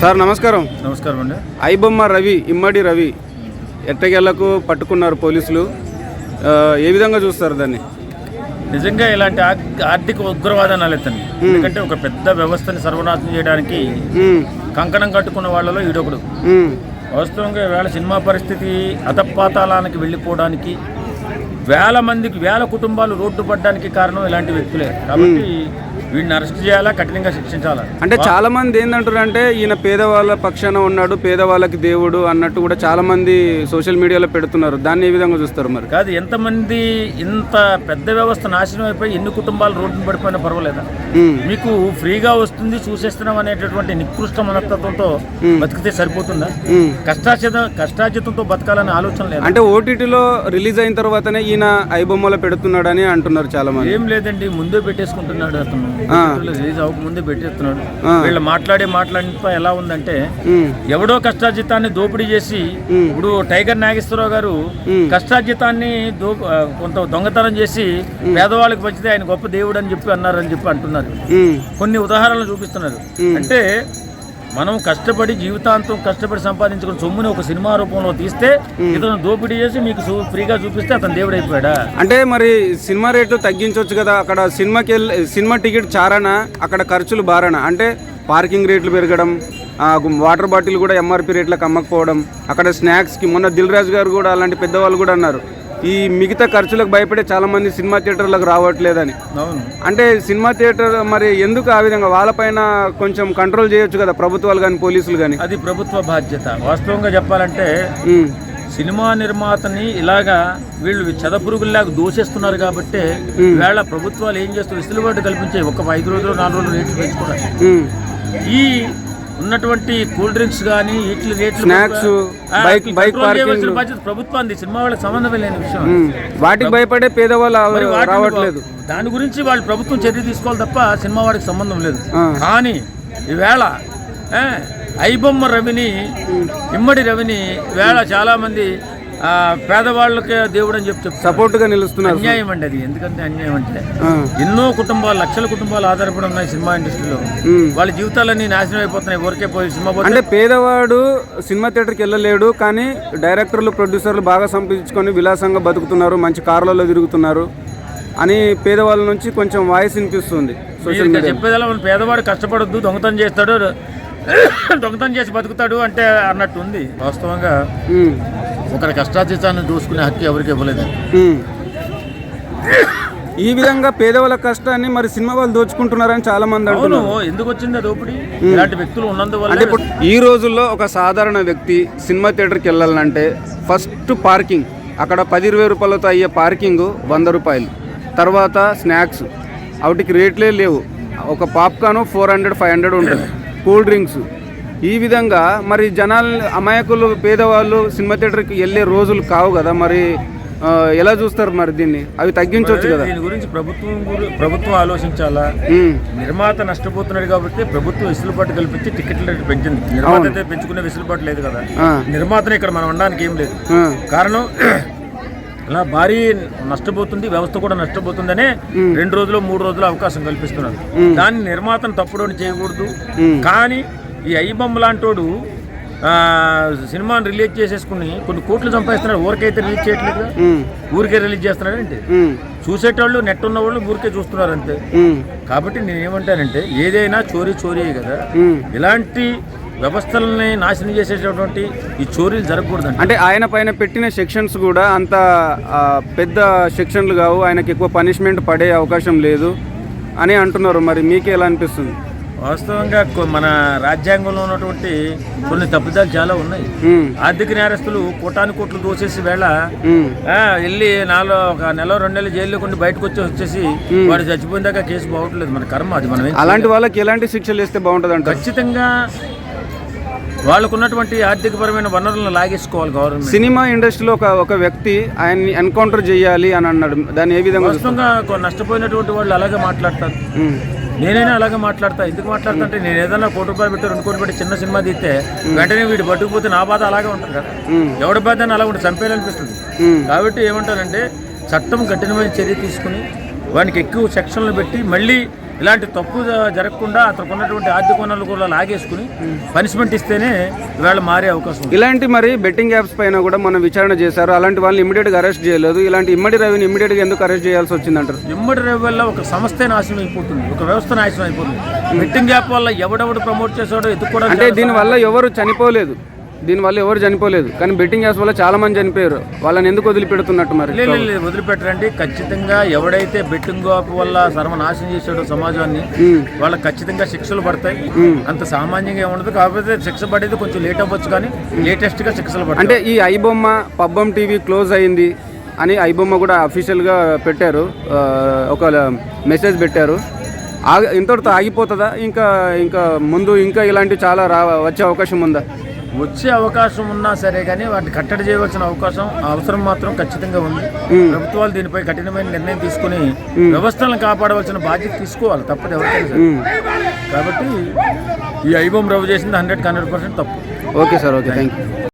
Sir నమస్కారం. నమస్కారం అండి. ఐబొమ్మ రవి ఇమ్మడి రవి ఎట్టగేళ్ళకు పట్టుకున్నారు పోలీసులు. ఏ విధంగా చూస్తారు దాన్ని? నిజంగా ఇలాంటి ఆర్థిక- ఉగ్రవాదాలు ఎత్తండి ఎందుకంటే ఒక పెద్ద వ్యవస్థని సర్వనాశనం చేయడానికి కంకణం కట్టుకున్న వాళ్ళలో ఈడొకడు. వాస్తవంగా వేళ సినిమా పరిస్థితి అధపాతాళానికి వెళ్ళిపోవడానికి వేల మందికి వేల కుటుంబాలు రోడ్డు పడడానికి కారణం ఇలాంటి వ్యక్తులే. కాబట్టి వీడిని అరెస్ట్ చేయాలా? కఠినంగా శిక్షించాలా? అంటే చాలా మంది ఏంటంటారు అంటే ఈయన పేదవాళ్ళ పక్షాన ఉన్నాడు పేదవాళ్ళకి దేవుడు అన్నట్టు కూడా చాలా మంది సోషల్ మీడియాలో పెడుతున్నారు. దాన్ని ఏ విధంగా చూస్తారు మరి? కాదు ఎంతమంది ఇంత పెద్ద వ్యవస్థ నాశనం అయిపోయి ఎన్ని కుటుంబాలు రోడ్డున పడిపోయినా పర్వాలేదా? మీకు ఫ్రీగా వస్తుంది చూసేస్తున్నాం అనేటటువంటి నికృష్ట మనస్తత్వంతో బతికితే సరిపోతుందా. కష్టాచిత కష్టాచితంతో బతకాలనే ఆలోచన లేదు? అంటే ఓటీటీలో రిలీజ్ అయిన తర్వాతనే ఈయన ఐబొమ్మలో పెడుతున్నాడని అంటున్నారు చాలా మంది ఏం లేదండి ముందే పెట్టేసుకుంటున్నాడు అతను. రిలీజ్ అవ్వక ముందే పెట్టేస్తున్నాడు. వీళ్ళు మాట్లాడే మాట్లాడిన ఎలా ఉందంటే ఎవడో కష్టాజితాన్ని దోపిడీ చేసి ఇప్పుడు టైగర్ నాగేశ్వరరావు గారు దో ఆ, కొంత దొంగతనం చేసి పేదవాళ్ళకి పంచితే ఆయన గొప్ప దేవుడు అని చెప్పి అన్నారని చెప్పి అంటున్నారు. కొన్ని ఉదాహరణలు చూపిస్తున్నారు. అంటే మనం కష్టపడి జీవితాంతం కష్టపడి సంపాదించుకున్న సొమ్ముని ఒక సినిమా రూపంలో తీస్తే ఇతను దోపిడీ చేసి మీకు ఫ్రీగా చూపిస్తే అతను దేవుడు అయిపోయాడా అంటే మరి సినిమా రేట్లు తగ్గించవచ్చు కదా. అక్కడ సినిమాకి వెళ్ళి సినిమా టికెట్ చారనా అక్కడ ఖర్చులు బారనా. అంటే పార్కింగ్ రేట్లు పెరగడం వాటర్ బాటిల్ కూడా ఎంఆర్పి రేట్లకు అమ్మకపోవడం అక్కడ స్నాక్స్కి మొన్న దిల్ రాజు గారు కూడా అలాంటి పెద్దవాళ్ళు కూడా అన్నారు. ఈ మిగతా ఖర్చులకు భయపడే చాలా మంది సినిమా థియేటర్లకు రావట్లేదని. అంటే సినిమా థియేటర్ మరి ఎందుకు ఆ విధంగా? వాళ్ళపైన కొంచెం కంట్రోల్ చేయొచ్చు కదా ప్రభుత్వాలు కానీ పోలీసులు కానీ? అది ప్రభుత్వ బాధ్యత. వాస్తవంగా చెప్పాలంటే సినిమా నిర్మాతని ఇలాగా వీళ్ళు చెదపురుగుల్లాగా దూషిస్తున్నారు కాబట్టి వేళ ప్రభుత్వాలు ఏం చేస్తారు వెసులుబాటు కల్పించే ఒక ఐదు రోజులు నాలుగు రోజులు రేట్లు పెంచుకోవడానికి. ఈ ఉన్నటువంటి కూల్ డ్రింక్స్ కానీ వీటి రేట్లు control parking చేయవలసిన లు. బాధ్యత ప్రభుత్వాన్ని సినిమా వాళ్ళకి సంబంధమే లేని విషయం. వాటికి భయపడే పేదవాళ్ళు రావట్లేదు దాని గురించి వాళ్ళు ప్రభుత్వం చర్య తీసుకోవాలి తప్ప సినిమా వాడికి సంబంధం లేదు. కానీ ఈవేళ ఐబొమ్మ రవిని ఇమ్మడి రవిని వేళ చాలా మంది ఆ, పేదవాళ్ళకి దేవుడు అని చెప్పి చెప్తారు సపోర్ట్గా నిలుస్తున్నారు. అన్యాయం అండి అది. ఎందుకంటే అన్యాయం అంటే ఎన్నో కుటుంబాలు లక్షల కుటుంబాలు ఆధారపడి ఉన్నాయి సినిమా ఇండస్ట్రీలో. వాళ్ళ జీవితాలన్నీ నాశనం అయిపోతున్నాయి. ఊరికే పోయి సినిమా అంటే పేదవాడు సినిమా థియేటర్కి వెళ్ళలేడు కానీ డైరెక్టర్లు ప్రొడ్యూసర్లు బాగా సంపాదించుకొని విలాసంగా బతుకుతున్నారు మంచి కార్లలో తిరుగుతున్నారు అని పేదవాళ్ళ నుంచి కొంచెం వాయిస్ వినిపిస్తుంది సోషల్ మీడియా పేదవాడు కష్టపడొద్దు దొంగతనం చేస్తాడు దొంగతనం చేసి బతుకుతాడు అంటే అన్నట్టు ఉంది వాస్తవంగా. ఒకరి కష్టాతీతాన్ని దూసుకునే హక్కు ఎవరికి ఇవ్వలేదు. ఈ విధంగా పేదవాళ్ళ కష్టాన్ని మరి సినిమా వాళ్ళు దోచుకుంటున్నారని చాలా మంది అంటున్నారు. ఎందుకు వచ్చింది దోపిడీ ఇలాంటి వ్యక్తులు ఉన్నందువల్ల ఈ రోజుల్లో ఒక సాధారణ వ్యక్తి సినిమా థియేటర్కి వెళ్ళాలంటే ఫస్ట్ పార్కింగ్ అక్కడ పది ఇరవై రూపాయలతో అయ్యే పార్కింగ్ వంద రూపాయలు. తర్వాత స్నాక్స్ వాటికి రేట్లే లేవు. ఒక popcorn four hundred five hundred ఉంటుంది. Cool drinks. ఈ విధంగా మరి జనాలు అమాయకులు పేదవాళ్ళు సినిమా థియేటర్కి వెళ్ళే రోజులు కావు కదా మరి ఎలా చూస్తారు మరి దీన్ని? అవి తగ్గించవచ్చు కదా. దీని గురించి ప్రభుత్వం ప్రభుత్వం ఆలోచించాలా? నిర్మాత నష్టపోతున్నాడు కాబట్టి ప్రభుత్వం వెసులుబాటు కల్పించి టికెట్ల రేటు పెంచింది. నిర్మాత అయితే పెంచుకునే వెసులుబాటు లేదు కదా. నిర్మాతనే ఇక్కడ మనం అనడానికి ఏం లేదు. కారణం అలా భారీ నష్టపోతుంది వ్యవస్థ కూడా నష్టపోతుందనే రెండు రోజులు మూడు రోజులు అవకాశం కల్పిస్తున్నారు. దాన్ని నిర్మాతను తప్పుడని చేయకూడదు. కానీ ఈ ఐబొమ్మ లాంటోడు సినిమాని రిలీజ్ చేసేసుకుని కొన్ని కోట్లు సంపాదిస్తున్నాడు. ఊరికైతే రిలీజ్ చేయట్లేదు. ఊరికే రిలీజ్ చేస్తున్నాడు ఉమ్, చూసేటోళ్ళు నెట్ ఉన్న వాళ్ళు ఊరికే చూస్తున్నారు అంతే. కాబట్టి నేను ఏమంటానంటే ఏదైనా చోరీ చోరీయే కదా. ఇలాంటి వ్యవస్థలని నాశనం చేసేటటువంటి ఈ చోరీలు జరగకూడదండి అంటే ఆయన పైన పెట్టిన సెక్షన్స్ కూడా అంత పెద్ద సెక్షన్లు కావు. ఆయనకి ఎక్కువ పనిష్మెంట్ పడే అవకాశం లేదు అని అంటున్నారు. మరి మీకే ఎలా అనిపిస్తుంది? వాస్తవంగా మన రాజ్యాంగంలో ఉన్నటువంటి కొన్ని తప్పిదాలు చాలా ఉన్నాయి. ఆర్థిక నేరస్తులు కోటాను కోట్లు దోసేసి వేళ వెళ్ళి నాలో ఒక నెల రెండు నెలలు జైల్లో కొన్ని బయటకు వచ్చి వచ్చేసి వాడు చచ్చిపోయిన దాకా కేసు బాగోట్లేదు మన కర్మ అది మనం అలాంటి వాళ్ళకి ఎలాంటి శిక్షలు వేస్తే బాగుంటుంది ఖచ్చితంగా వాళ్ళకు ఉన్నటువంటి ఆర్థికపరమైన వనరులను లాగేసుకోవాలి గవర్నమెంట్. సినిమా ఇండస్ట్రీలో ఒక ఒక వ్యక్తి ఆయన్ని ఎన్కౌంటర్ చేయాలి అని అన్నాడు. దాన్ని ఏ విధంగా నష్టపోయినటువంటి వాళ్ళు అలాగే మాట్లాడతారు. నేనైనా అలాగే మాట్లాడతా. ఎందుకు మాట్లాడతా అంటే నేను ఏదైనా కోటి రూపాయలు పెట్టి రెండు కోట్లు పెట్టి చిన్న సినిమా తీస్తే వెంటనే వీడు పట్టుకుపోతే నా బాధ అలాగే ఉంటుంది కదా. ఎవడి బాధ అని అలా ఉంటే చంపేయాలనిపిస్తుంది. కాబట్టి ఏమంటారంటే చట్టం కఠినమైన చర్య తీసుకుని వానికి ఎక్కువ సెక్షన్లు పెట్టి మళ్ళీ ఇలాంటి తప్పు జరగకుండా అతనికి ఉన్నటువంటి ఆర్థిక వనరులు కూడా లాగేసుకుని పనిష్మెంట్ ఇస్తేనే ఇవాళ మారే అవకాశం ఇలాంటి మరి బెట్టింగ్ యాప్స్ పైన కూడా మనం విచారణ చేశారు. అలాంటి వాళ్ళని ఇమ్మీడియట్గా అరెస్ట్ చేయలేదు. ఇలాంటి ఇమ్మడి రవిని ఇమ్మీడియట్గా ఎందుకు అరెస్ట్ చేయాల్సి వచ్చిందంటారు? ఇమ్మడి రేవు వల్ల ఒక సంస్థే నాశనం అయిపోతుంది. ఒక వ్యవస్థ నాశనం అయిపోతుంది. బెట్టింగ్ యాప్ వల్ల ఎవడెవడు ప్రమోట్ చేసాడో ఎత్తుకోవడం అంటే దీనివల్ల ఎవరు చనిపోలేదు. దీనివల్ల ఎవరు చనిపోలేదు. కానీ బెట్టింగ్ యాప్స్ వల్ల చాలా మంది చనిపోయారు. వాళ్ళని ఎందుకు వదిలిపెడుతున్నట్టు మరి? వదిలిపెట్టరండి. ఖచ్చితంగా ఎవడైతే బెట్టింగ్ యాప్ వల్ల సర్వనాశనం చేశాడో సమాజాన్ని వాళ్ళకి ఖచ్చితంగా శిక్షలు పడతాయి. అంత సామాన్యంగా ఏముండదు. కాకపోతే శిక్ష పడేది కొంచెం లేట్ అవ్వచ్చు కానీ లేటెస్ట్గా శిక్షలు పడతాయి. అంటే ఈ ఐబొమ్మ పబ్బం టీవీ క్లోజ్ అయింది అని ఐబొమ్మ కూడా అఫీషియల్గా పెట్టారు. ఒక మెసేజ్ పెట్టారు. ఆగ ఇంతటితో ఆగిపోతుందా? ఇంకా ఇంకా ముందు ఇంకా ఇలాంటివి చాలా రా వచ్చే అవకాశం ఉందా? వచ్చే అవకాశం ఉన్నా సరే కానీ వాటిని కట్టడి చేయవలసిన అవకాశం అవసరం మాత్రం ఖచ్చితంగా ఉంది. ప్రభుత్వాలు దీనిపై కఠినమైన నిర్ణయం తీసుకుని వ్యవస్థలను కాపాడవలసిన బాధ్యత తీసుకోవాలి. తప్పదు ఎవరికైనా. కాబట్టి ఈ ఐబొమ్ రవ్వు చేసింది హండ్రెడ్ హండ్రెడ్ పర్సెంట్ తప్పు. Okay sir okay. Thank you.